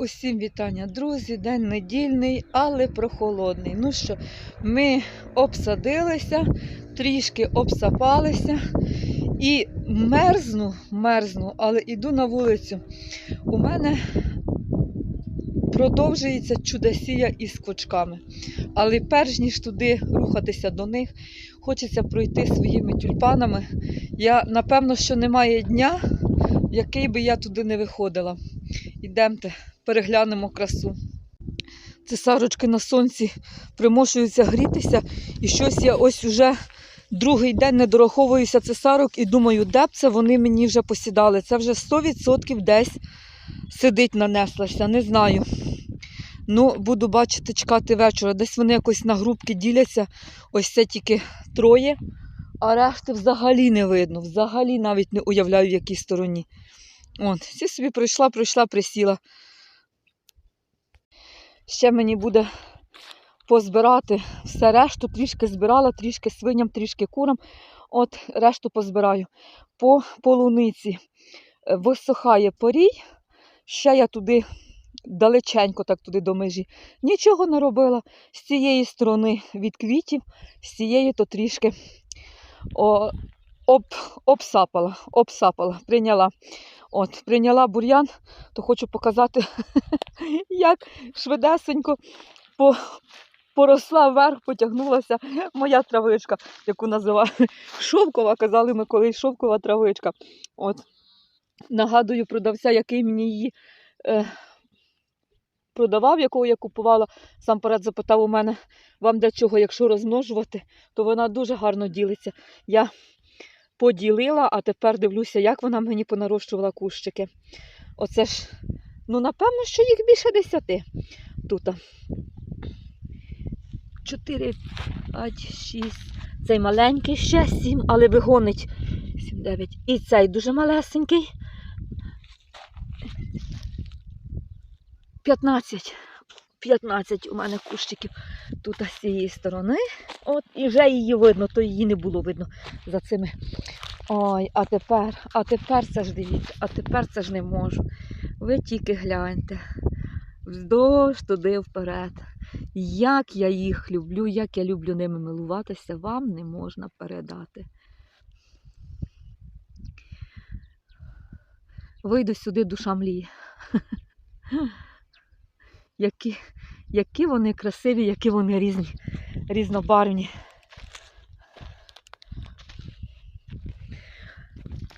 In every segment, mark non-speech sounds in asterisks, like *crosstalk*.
Усім вітання, друзі. День недільний, але прохолодний. Ну що, ми обсадилися, трішки обсапалися і мерзну, мерзну, але йду на вулицю. У мене продовжується чудесія із квочками. Але перш ніж туди рухатися до них, хочеться пройти своїми тюльпанами. Я напевно, що немає дня, який би я туди не виходила. Ідемте, переглянемо красу. Цесарочки на сонці примушуються грітися, і щось я ось уже другий день не дораховуюся цесарок і думаю, де б це вони мені вже посідали. Це вже 100% десь сидить, нанеслася, не знаю. Ну, буду бачити, чекати вечора. Десь вони якось на групки діляться. Ось це тільки троє, а решти взагалі не видно. Взагалі навіть не уявляю, в якій стороні. От, всі собі прийшла, прийшла, присіла. Ще мені буде позбирати все решту, трішки збирала, трішки свиням, трішки курам. От решту позбираю. По полуниці е, висохає порій. Ще я туди далеченько, так туди до межі. Нічого не робила. З цієї сторони від квітів, з цієї то трішки о, об, обсапала, обсапала, прийняла. От, прийняла бур'ян, то хочу показати, *laughs* як швидесенько по, поросла вверх, потягнулася моя травичка, яку називали *laughs* шовкова, казали ми колись шовкова травичка. От. Нагадую продавця, який мені її е, продавав, якого я купувала. Сам перед запитав у мене, вам для чого, якщо розмножувати, то вона дуже гарно ділиться. Я поділила, а тепер дивлюся, як вона мені понарощувала кущики. Оце ж, ну, напевно, що їх більше десяти тут. Чотири, п'ять, шість. Цей маленький ще сім, але вигонить. Сім, дев'ять. І цей дуже малесенький. П'ятнадцять. 15 у мене кущиків тут з цієї сторони. От, і вже її видно, то її не було видно за цими. Ой, а тепер, а тепер це ж дивіться, а тепер це ж не можу. Ви тільки гляньте. Вздовж туди вперед. Як я їх люблю, як я люблю ними милуватися, вам не можна передати. Вийду сюди, душа мліє. *laughs* Які, які вони красиві, які вони різні, різнобарвні.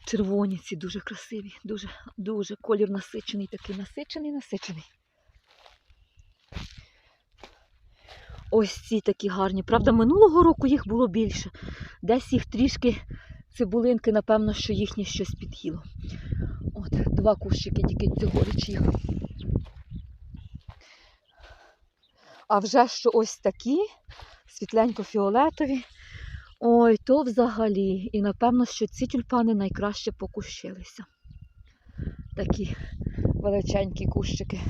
Червоні ці дуже красиві, дуже, дуже колір насичений, такий насичений, насичений. Ось ці такі гарні. Правда, минулого року їх було більше. Десь їх трішки цибулинки, напевно, що їхнє щось під'їло. От, два кущики тільки цьогоріч їх. А вже що ось такі, світленько-фіолетові. Ой, то взагалі. І напевно, що ці тюльпани найкраще покущилися. Такі величенькі кущики.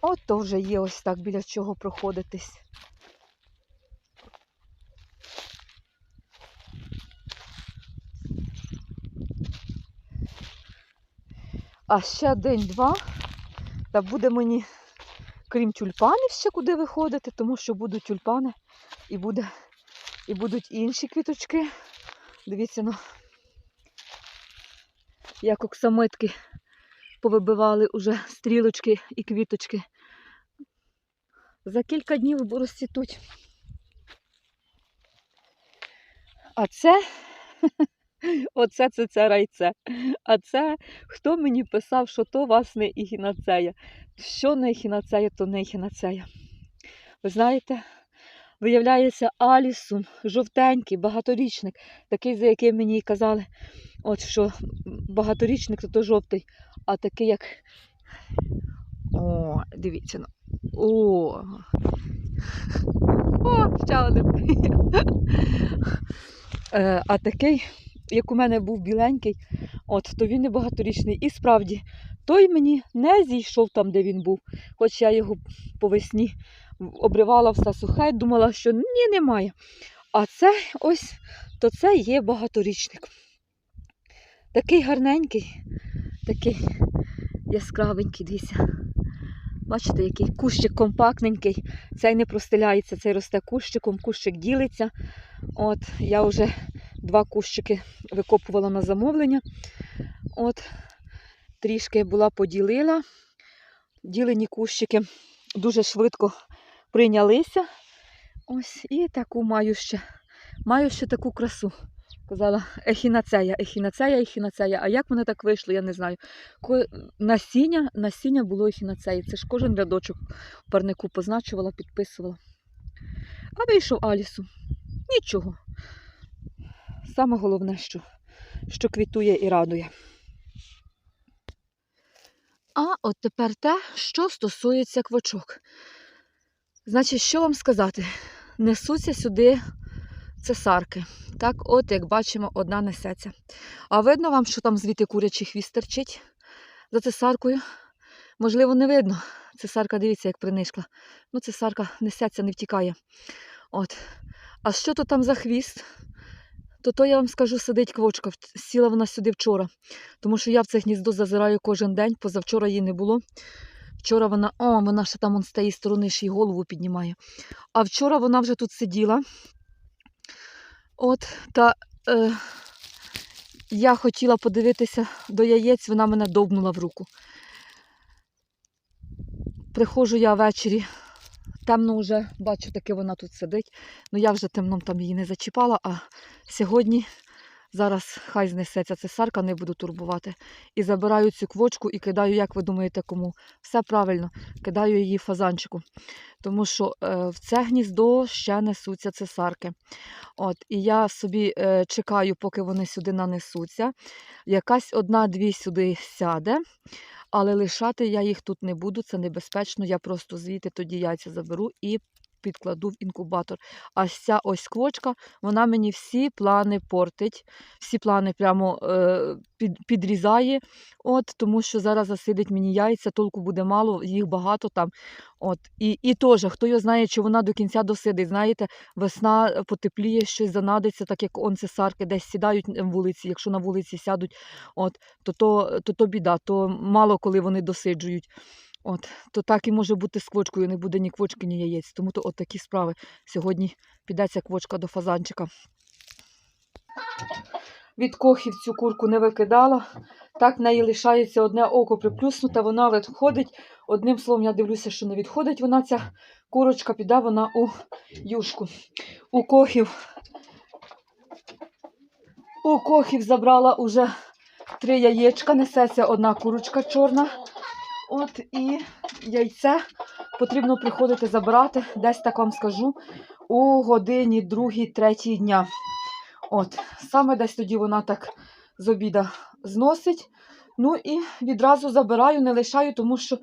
От то вже є ось так біля чого проходитись. А ще день-два, та буде мені, крім тюльпанів, ще куди виходити, тому що будуть тюльпани і, буде, і будуть інші квіточки. Дивіться, ну, як оксамитки повибивали уже стрілочки і квіточки. За кілька днів розцвітуть. А це, *laughs* *laughs* оце це це райце. А це хто мені писав, що то вас не ехінацея. Що не ехінацея, то не ехінацея. Ви знаєте, виявляється алісум, жовтенький, багаторічник, такий, за яким мені і казали, от що багаторічник то, то жовтий, а такий як. О, дивіться. ну. О, *laughs* О, ще один. *laughs* Е, А такий, як у мене був біленький, от, то він не багаторічний. І справді, той мені не зійшов там, де він був. Хоч я його по весні обривала все сухе, думала, що ні, немає. А це ось, то це є багаторічник. Такий гарненький. Такий яскравенький, дивіться. Бачите, який кущик компактненький. Цей не простеляється, цей росте кущиком, кущик ділиться. От, я вже два кущики викопувала на замовлення. От, трішки була поділила. Ділені кущики дуже швидко прийнялися. Ось, і таку маю ще. Маю ще таку красу. Казала, ехінацея, ехінацея, ехінацея. А як воно так вийшло, я не знаю. Ко- Насіння, насіння було ехінацеї. Це ж кожен рядочок парнику позначувала, підписувала. А вийшов Алісу. Нічого. Саме головне, що, що квітує і радує. А от тепер те, що стосується квочок. Значить, що вам сказати? Несуться сюди цесарки. Так, от, як бачимо, одна несеться. А видно вам, що там звідти курячий хвіст терчить за цесаркою? Можливо, не видно. Цесарка, дивіться, як принишкла. Ну, цесарка несеться, не втікає. От. А що то там за хвіст? То то я вам скажу, сидить квочка. Сіла вона сюди вчора. Тому що я в це гніздо зазираю кожен день, позавчора її не було. Вчора вона, о, вона ще там з тієї сторони ще й голову піднімає. А вчора вона вже тут сиділа. От, та е, я хотіла подивитися до яєць, вона мене довбнула в руку. Приходжу я ввечері, темно вже, бачу, таки вона тут сидить. Ну я вже темном там її не зачіпала, а сьогодні зараз хай знесеться цесарка, не буду турбувати. І забираю цю квочку і кидаю, як ви думаєте, кому? Все правильно, кидаю її фазанчику. Тому що е, в це гніздо ще несуться цесарки. От, і я собі е, чекаю, поки вони сюди нанесуться. Якась одна-дві сюди сяде, але лишати я їх тут не буду, це небезпечно. Я просто звідти тоді яйця заберу і підкладу в інкубатор. А ця ось квочка, вона мені всі плани портить, всі плани прямо е, під, підрізає, от, тому що зараз засидить мені яйця, толку буде мало, їх багато там. От, і, і теж, хто його знає, чи вона до кінця досидить. Знаєте, весна потепліє, щось занадиться, так як он цесарки десь сідають на вулиці, якщо на вулиці сядуть, от, то, то, то, то біда, то мало коли вони досиджують. От, то так і може бути з квочкою, не буде ні квочки, ні яєць. Тому то от такі справи. Сьогодні підеться квочка до фазанчика. Від кохів цю курку не викидала. Так в неї лишається одне око приплюснуте, вона відходить. Одним словом, я дивлюся, що не відходить вона ця курочка, піде вона у юшку. У кохів. У кохів забрала уже три яєчка, несеться одна курочка чорна. От і яйце потрібно приходити забирати, десь так вам скажу, у годині другій, третій дня. От, саме десь тоді вона так з обіда зносить. Ну і відразу забираю, не лишаю, тому що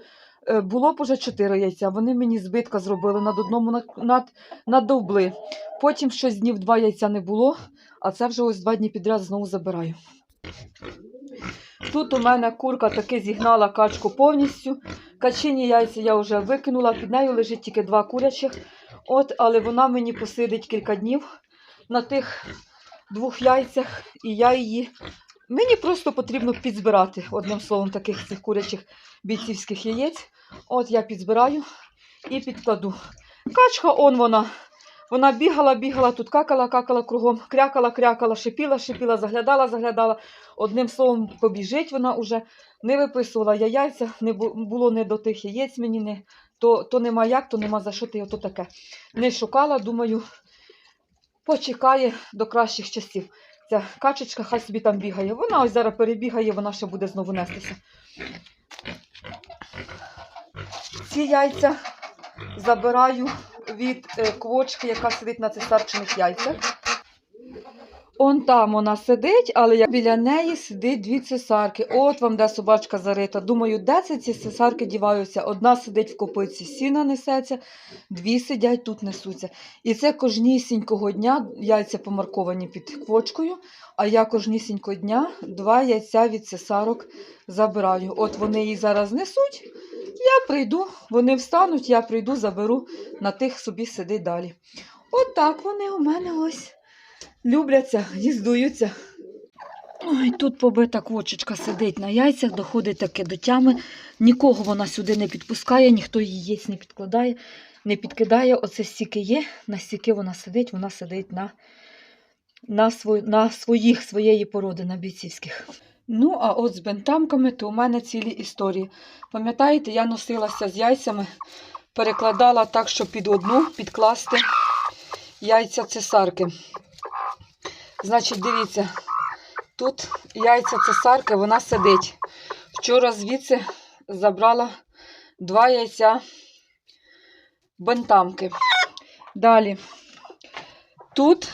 е, було б уже чотири яйця. Вони мені збитка зробили над одному над, надовбли. Потім щось днів два яйця не було, а це вже ось два дні підряд знову забираю. Тут у мене курка таки зігнала качку повністю. Качині яйця я вже викинула, під нею лежить тільки два курячих. От, але вона мені посидить кілька днів на тих двох яйцях, і я її. Мені просто потрібно підзбирати, одним словом, таких цих курячих бійцівських яєць. От я підзбираю і підкладу. Качка, он вона. Вона бігала, бігала, тут какала, какала кругом, крякала, крякала, шипіла, шипіла, заглядала, заглядала. Одним словом, побіжить вона уже. Не виписувала я яйця, не було не до тих яєць мені, не, то, то нема як, то нема за що ти ото таке. Не шукала, думаю, почекає до кращих часів. Ця качечка хай собі там бігає. Вона ось зараз перебігає, вона ще буде знову нестися. Ці яйця забираю від е, квочки, яка сидить на цесарчиних яйцях. Он там вона сидить, але як біля неї сидить дві цесарки. От вам де собачка зарита. Думаю, де це ці цесарки діваються? Одна сидить в копиці, сіна несеться, дві сидять, тут несуться. І це кожнісінького дня яйця помарковані під квочкою, а я кожнісінького дня два яйця від цесарок забираю. От вони її зараз несуть. Я прийду, вони встануть, я прийду, заберу, на тих собі сиди далі. От так вони у мене ось любляться, їздуються. Ой, тут побита квочечка сидить на яйцях, доходить таке до тями. Нікого вона сюди не підпускає, ніхто її яєць не підкладає, не підкидає. Оце стільки є, на стільки вона сидить, вона сидить на, на, сво, на своїх, своєї породи, на бійцівських. Ну, а от з бентамками, то у мене цілі історії. Пам'ятаєте, я носилася з яйцями, перекладала так, щоб під одну підкласти яйця цесарки. Значить, дивіться, тут яйця цесарки, вона сидить. Вчора звідси забрала два яйця бентамки. Далі. Тут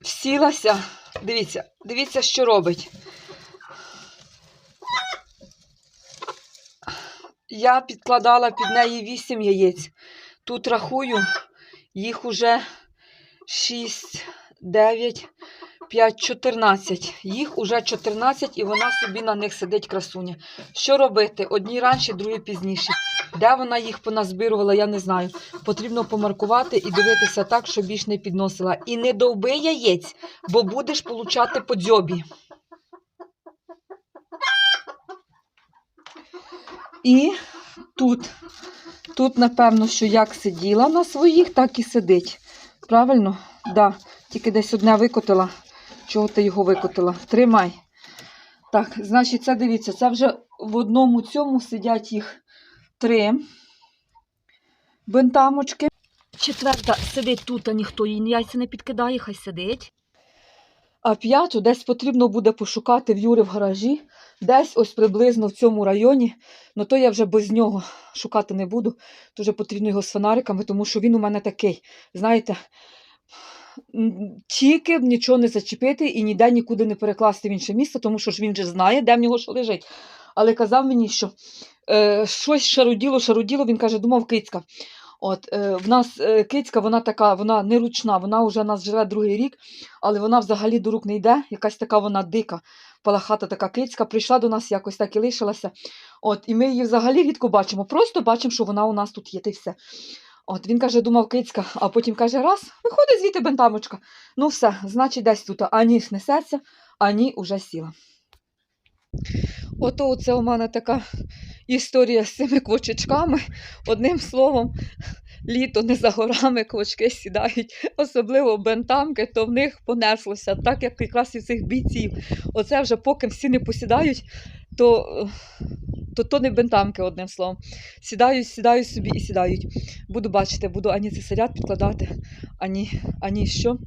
всілася, дивіться, дивіться, що робить. Я підкладала під неї 8 яєць. Тут рахую, їх уже 6, 9, 5, 14. Їх уже 14 і вона собі на них сидить красуня. Що робити? Одні раніше, другі пізніше. Де вона їх поназбирувала, я не знаю. Потрібно помаркувати і дивитися так, щоб більш не підносила. І не довби яєць, бо будеш получати по дзьобі. І тут, тут, напевно, що як сиділа на своїх, так і сидить. Правильно? Да. Тільки десь одне викотила. Чого ти його викотила? Тримай. Так, значить, це дивіться, це вже в одному цьому сидять їх три бентамочки. Четверта сидить тут, а ніхто їй яйця не підкидає, хай сидить. А п'яту десь потрібно буде пошукати в Юри в гаражі, десь ось приблизно в цьому районі. Ну то я вже без нього шукати не буду. Вже потрібно його з фонариками, тому що він у мене такий, знаєте, тільки б нічого не зачепити і ніде нікуди не перекласти в інше місце, тому що ж він вже знає, де в нього що лежить. Але казав мені, що е, щось шаруділо, шаруділо, він каже, думав кицька. От, е, в нас е, кицька, вона така, вона не ручна, вона вже нас живе другий рік, але вона взагалі до рук не йде, якась така вона дика, палахата така кицька, прийшла до нас, якось так і лишилася. От, і ми її взагалі рідко бачимо, просто бачимо, що вона у нас тут є, та й все. От, він каже, думав кицька, а потім каже, раз, виходить звідти бентамочка. Ну все, значить, десь тут ані несеться, ані уже сіла. Ото оце у мене така історія з цими квочечками. Одним словом, літо не за горами квочки сідають, особливо бентамки, то в них понеслося, так як якраз і цих бійців. Оце вже поки всі не посідають, то, то, то не бентамки, одним словом. Сідають, сідають собі і сідають. Буду бачити, буду ані цесарят підкладати, ані, ані що.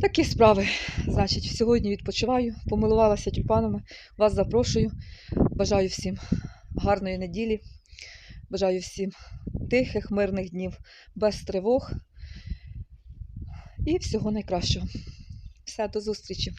Такі справи. Значить, сьогодні відпочиваю, помилувалася тюльпанами. Вас запрошую. Бажаю всім гарної неділі. Бажаю всім тихих, мирних днів, без тривог і всього найкращого. Все, до зустрічі!